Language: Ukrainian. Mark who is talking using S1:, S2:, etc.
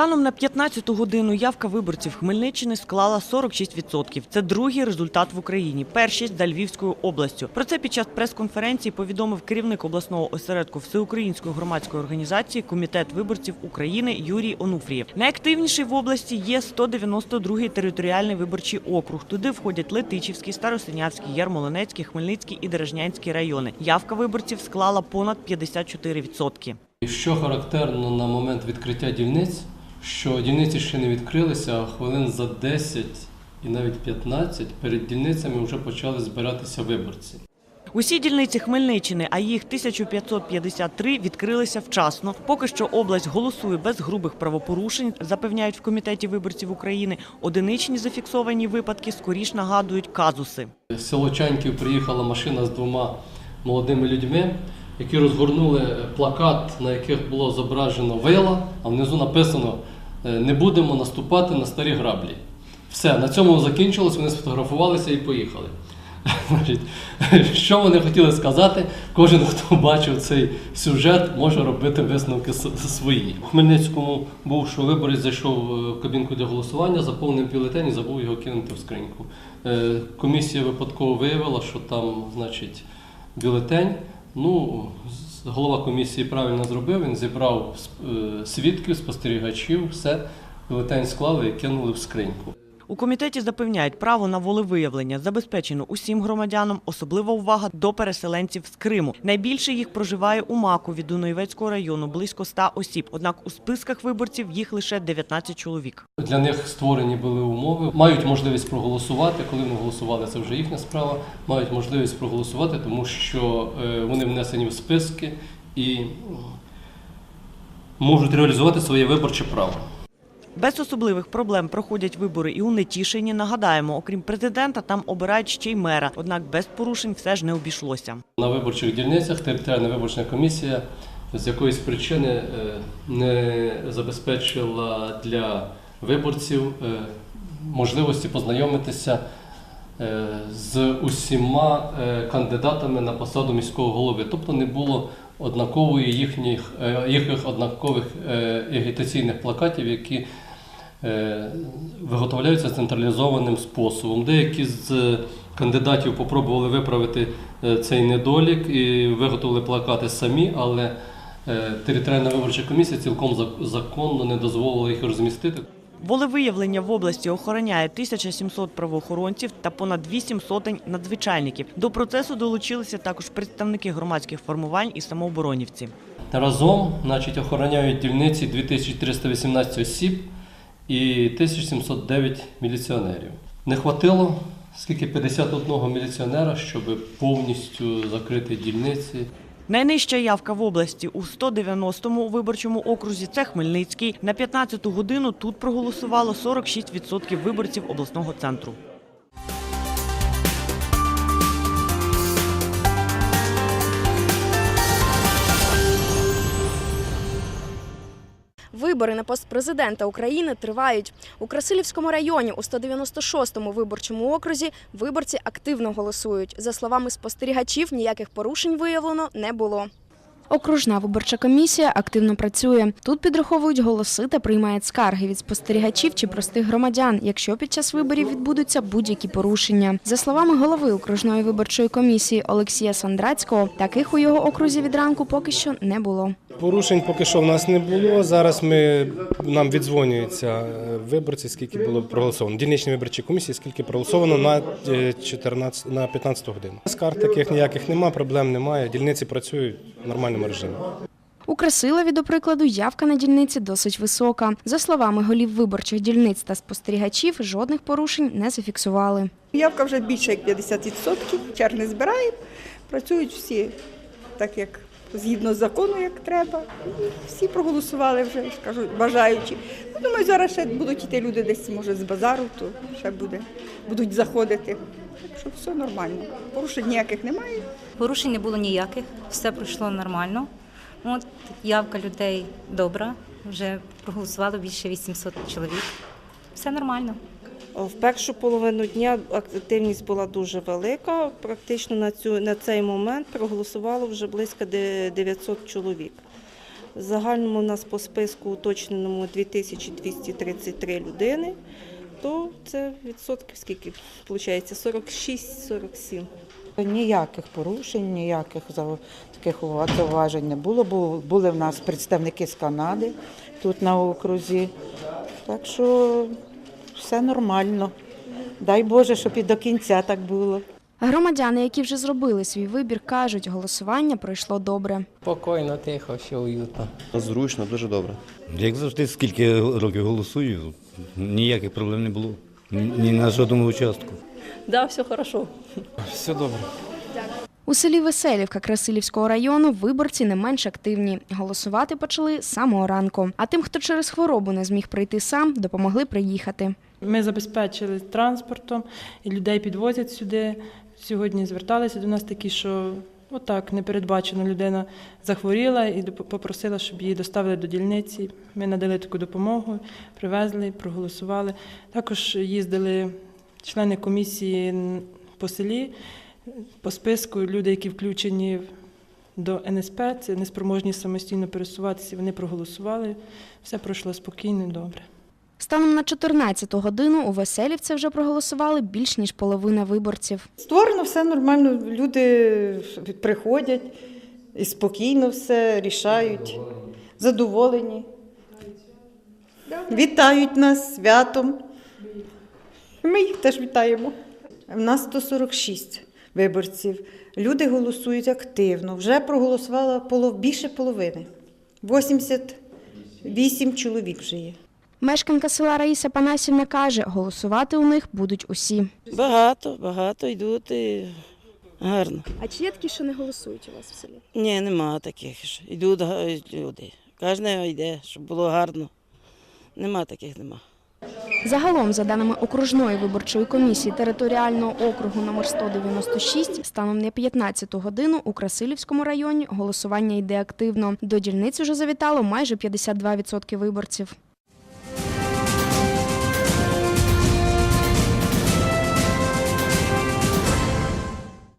S1: Станом на 15-ту годину явка виборців Хмельниччини склала 46%. Це другий результат в Україні, першість за Львівською областю. Про це під час прес-конференції повідомив керівник обласного осередку Всеукраїнської громадської організації Комітет виборців України Юрій Онуфрієв. Найактивніший в області є 192-й територіальний виборчий округ. Туди входять Летичівський, Старосинявський, Ярмолинецький, Хмельницький і Дережнянський райони. Явка виборців склала понад 54%.
S2: І що характерно на момент відкриття дільниць, що дільниці ще не відкрилися, а хвилин за 10 і навіть 15 перед дільницями вже почали збиратися виборці.
S1: Усі дільниці Хмельниччини, а їх 1553, відкрилися вчасно. Поки що область голосує без грубих правопорушень, запевняють в комітеті виборців України. Одиничні зафіксовані випадки скоріш нагадують казуси.
S2: З село Чаньків приїхала машина з двома молодими людьми, які розгорнули плакат, на яких було зображено вила, а внизу написано Не будемо наступати на старі граблі. Все, на цьому закінчилось, вони сфотографувалися і поїхали. Що вони хотіли сказати, кожен, хто бачив цей сюжет, може робити висновки свої. У Хмельницькому був, що виборець зайшов е, в кабінку для голосування, заповнив бюлетень і забув його кинути в скриньку. Е, Комісія випадково виявила, що там, значить, бюлетень. Ну, голова комісії правильно зробив, він зібрав е, свідків, спостерігачів, все, бюлетень склали і кинули в скриньку.
S1: У комітеті запевняють, право на волевиявлення забезпечено усім громадянам, особлива увага до переселенців з Криму. Найбільше їх проживає у Макові Дунаєвецького району, близько 100 осіб. Однак у списках виборців їх лише 19 чоловік.
S2: Для них створені були умови, мають можливість проголосувати. Коли вони голосували, це вже їхня справа. Мають можливість проголосувати, тому що е, вони внесені в списки і можуть реалізувати своє виборче право.
S1: Без особливих проблем проходять вибори і у Нетішині. Нагадаємо, окрім президента, там обирають ще й мера. Однак без порушень все ж не обійшлося.
S2: На виборчих дільницях територіальна виборча комісія з якоїсь причини е, не забезпечила для виборців е, можливості познайомитися з усіма е, кандидатами на посаду міського голови. Тобто не було однакової їхніх, е, їхніх однакових е, агітаційних плакатів, які е, виготовляються централізованим способом. Деякі з кандидатів попробували виправити е, цей недолік і виготовили плакати самі, але е, територіальна виборча комісія цілком законно не дозволила їх розмістити.
S1: Волевиявлення в області охороняє 1700 правоохоронців та понад 8 сотень надзвичайників. До процесу долучилися також представники громадських формувань і самооборонівці.
S2: Разом значить, охороняють дільниці 2318 осіб і 1709 міліціонерів. Не хватило скільки 51 міліціонера, щоб повністю закрити дільниці.
S1: Найнижча явка в області у 190-му виборчому окрузі це Хмельницький. На 15-ту годину тут проголосувало 46% виборців обласного центру.
S3: Вибори на пост президента України тривають у Красилівському районі у 196-му виборчому окрузі. Виборці активно голосують. За словами спостерігачів, ніяких порушень виявлено не було. Окружна виборча комісія активно працює. Тут підраховують голоси та приймають скарги від спостерігачів чи простих громадян, якщо під час виборів відбудуться будь-які порушення. За словами голови окружної виборчої комісії Олексія Сандрацького, таких у його окрузі від ранку поки що не було.
S4: Порушень поки що в нас не було. Зараз ми нам віддзвонюються е, виборці, скільки було проголосовано. Дільничні виборчі комісії, скільки проголосовано на е, 14, на 15 годину. Скарг таких ніяких немає, проблем немає. Дільниці працюють в нормальному режимі.
S3: У Красилові, до прикладу, явка на дільниці досить висока. За словами голів виборчих дільниць та спостерігачів, жодних порушень не зафіксували.
S5: Явка вже більше як 50%, черг не збираємо, працюють всі так, як згідно закону, як треба. І Всі проголосували вже, скажу, бажаючи. Ну, думаю, зараз ще будуть йти люди десь, може, з базару, то ще буде, будуть заходити. Так що все нормально. Порушень ніяких немає.
S6: Порушень не було ніяких, все пройшло нормально. От явка людей добра, вже проголосувало більше 800 чоловік. Все нормально.
S7: В першу половину дня активність була дуже велика. Практично на цю на цей момент проголосувало вже близько 900 чоловік. В загальному у нас по списку уточненому 2233 людини, то це відсотків скільки виходить? 46-47.
S8: Ніяких порушень, ніяких таких зауважень не було. Бу- Були в нас представники з Канади тут на окрузі. Так що все нормально. Дай Боже, щоб і до кінця так було.
S3: Громадяни, які вже зробили свій вибір, кажуть, голосування пройшло добре.
S9: Спокійно, тихо, все уютно.
S10: Зручно, дуже добре.
S11: Як завжди, скільки років голосую, ніяких проблем не було. Ні на жодному участку.
S9: Да, все хорошо.
S10: Все добре.
S3: У селі Веселівка Красилівського району виборці не менш активні. Голосувати почали з самого ранку. А тим, хто через хворобу не зміг прийти сам, допомогли приїхати.
S12: Ми забезпечили транспортом, і людей підвозять сюди. Сьогодні зверталися до нас такі, що отак непередбачено людина захворіла і попросила, щоб її доставили до дільниці. Ми надали таку допомогу, привезли, проголосували. Також їздили члени комісії по селі по списку. Люди, які включені до НСП, це неспроможні самостійно пересуватися. Вони проголосували. Все пройшло спокійно добре.
S3: Станом на 14 годину у Веселівці вже проголосували більш ніж половина виборців.
S5: Створено все нормально, люди приходять і спокійно все рішають, задоволені. Вітають нас святом. Ми їх теж вітаємо. У нас 146 виборців. Люди голосують активно. Вже проголосувало полов- більше половини. 88 чоловік вже є.
S3: Мешканка села Раїса Панасівна каже, голосувати у них будуть усі.
S13: Багато, багато йдуть і гарно.
S3: А чи є такі, що не голосують у вас в селі?
S13: Ні, нема таких. ж. Йдуть люди. Кожен йде, щоб було гарно. Нема таких, нема.
S3: Загалом, за даними окружної виборчої комісії територіального округу номер 196, станом на 15 годину у Красилівському районі голосування йде активно. До дільниць уже завітало майже 52% виборців.